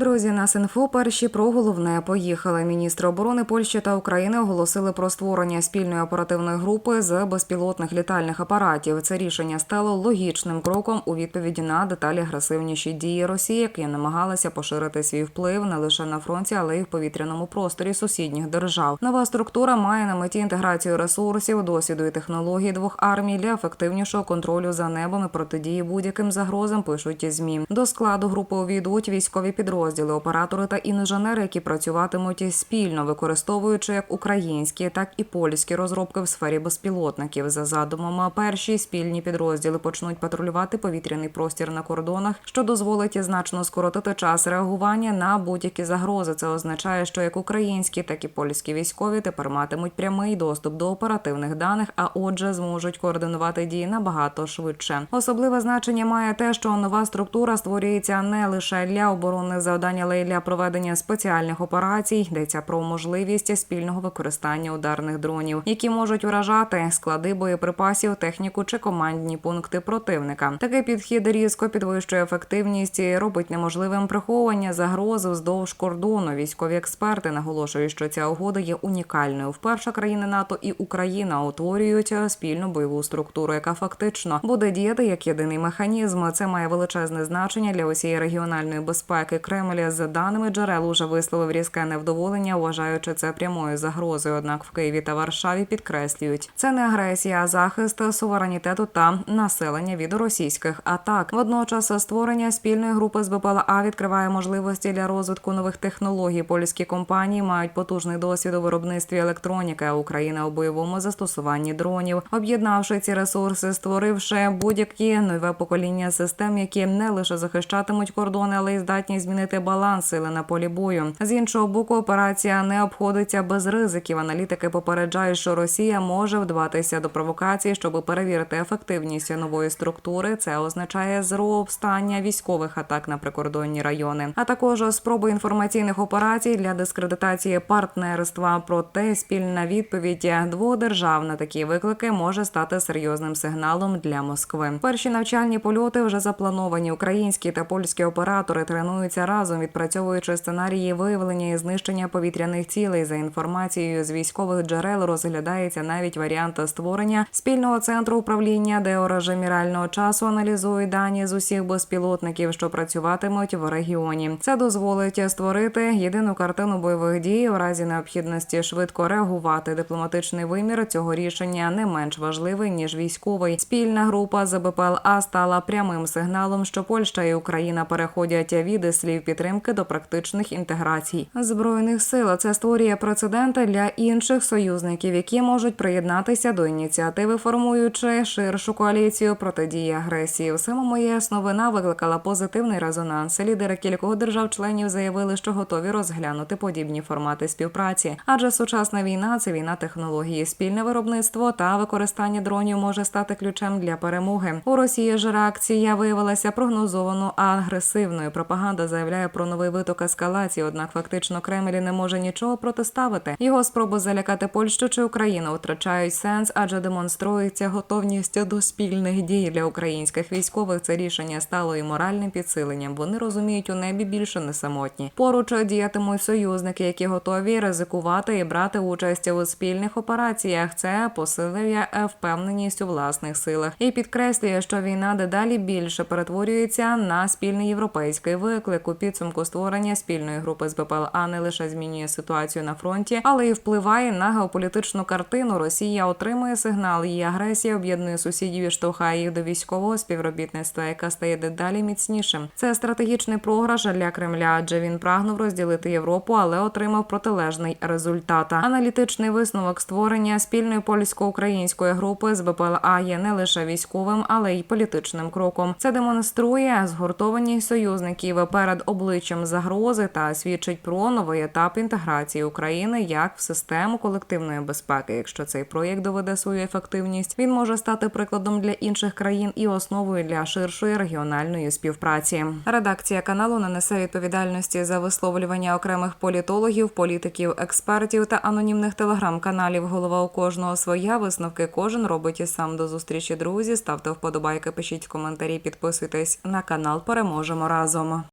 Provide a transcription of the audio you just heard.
Друзі, нас інфо перші про головне поїхали. Міністри оборони Польщі та України оголосили про створення спільної оперативної групи з безпілотних літальних апаратів. Це рішення стало логічним кроком у відповіді на деталі агресивніші дії Росії, які намагалася поширити свій вплив не лише на фронті, але й в повітряному просторі сусідніх держав. Нова структура має на меті інтеграцію ресурсів, досвіду і технологій двох армій для ефективнішого контролю за небом і протидії будь-яким загрозам. Пишуть змі. До складу групи увійдуть військові підрозділи, оператори та інженери, які працюватимуть спільно, використовуючи як українські, так і польські розробки в сфері безпілотників. За задумами, перші спільні підрозділи почнуть патрулювати повітряний простір на кордонах, що дозволить значно скоротити час реагування на будь-які загрози. Це означає, що як українські, так і польські військові тепер матимуть прямий доступ до оперативних даних, а отже, зможуть координувати дії набагато швидше. Особливе значення має те, що нова структура створюється не лише для оборонних завдань, й для проведення спеціальних операцій. Йдеться про можливість спільного використання ударних дронів, які можуть вражати склади боєприпасів, техніку чи командні пункти противника. Такий підхід різко підвищує ефективність і робить неможливим приховування загрози вздовж кордону. Військові експерти наголошують, що ця угода є унікальною. Вперше країни НАТО і Україна утворюють спільну бойову структуру, яка фактично буде діяти як єдиний механізм. Це має величезне значення для усієї регіональної безпеки. Кремль за даними джерел уже висловив різке невдоволення, вважаючи це прямою загрозою. Однак в Києві та Варшаві підкреслюють, це не агресія, а захист суверенітету та населення від російських атак. Водночас створення спільної групи з БПЛА відкриває можливості для розвитку нових технологій. Польські компанії мають потужний досвід у виробництві електроніки, а Україна у бойовому застосуванні дронів, об'єднавши ці ресурси, створивши будь-які нове покоління систем, які не лише захищатимуть кордони, але й здатні змінити баланс сили на полі бою. З іншого боку, операція не обходиться без ризиків. Аналітики попереджають, що Росія може вдаватися до провокацій, щоб перевірити ефективність нової структури. Це означає зростання військових атак на прикордонні райони, а також спроби інформаційних операцій для дискредитації партнерства. Проте спільна відповідь двох держав на такі виклики може стати серйозним сигналом для Москви. Перші навчальні польоти вже заплановані. Українські та польські оператори тренуються разом, відпрацьовуючи сценарії виявлення і знищення повітряних цілей. За інформацією з військових джерел розглядається навіть варіант створення спільного центру управління, де у режимі реального часу аналізують дані з усіх безпілотників, що працюватимуть в регіоні. Це дозволить створити єдину картину бойових дій у разі необхідності швидко реагувати. Дипломатичний вимір цього рішення не менш важливий ніж військовий. Спільна група з БПЛА стала прямим сигналом, що Польща і Україна переходять від слів підтримки до практичних інтеграцій збройних сил. Це створює прецеденти для інших союзників, які можуть приєднатися до ініціативи, формуючи ширшу коаліцію протидії агресії. У самому ЄС новина викликала позитивний резонанс. Лідери кількох держав-членів заявили, що готові розглянути подібні формати співпраці. Адже сучасна війна це війна технології, спільне виробництво та використання дронів може стати ключем для перемоги. У Росії ж реакція виявилася прогнозовано агресивною. Пропаганда заявляє про новий виток ескалації. Однак фактично Кремль не може нічого протиставити. Його спроби залякати Польщу чи Україну втрачають сенс, адже демонструється готовність до спільних дій для українських військових. Це рішення стало і моральним підсиленням. Вони розуміють у небі більше не самотні. Поруч діятимуть союзники, які готові ризикувати і брати участь у спільних операціях. Це посилює впевненість у власних силах і підкреслює, що війна дедалі більше перетворюється на спільний європейський виклик. У підсумку створення спільної групи з БПЛА не лише змінює ситуацію на фронті, але й впливає на геополітичну картину. Росія отримує сигнал. Її агресія об'єднує сусідів і штовхає їх до військового співробітництва, яка стає дедалі міцнішим. Це стратегічний програш для Кремля, адже він прагнув розділити Європу, але отримав протилежний результат. Аналітичний висновок створення спільної польсько-української групи з БПЛА є не лише військовим, але й політичним кроком. Це демонструє згуртованість союзників перед обличчям загрози та свідчить про новий етап інтеграції України як в систему колективної безпеки. Якщо цей проєкт доведе свою ефективність, він може стати прикладом для інших країн і основою для ширшої регіональної співпраці. Редакція каналу не несе відповідальності за висловлювання окремих політологів, політиків, експертів та анонімних телеграм-каналів. Голова у кожного своя висновки кожен робить і сам до зустрічі. Друзі, ставте вподобайки, пишіть коментарі, підписуйтесь на канал. Переможемо разом.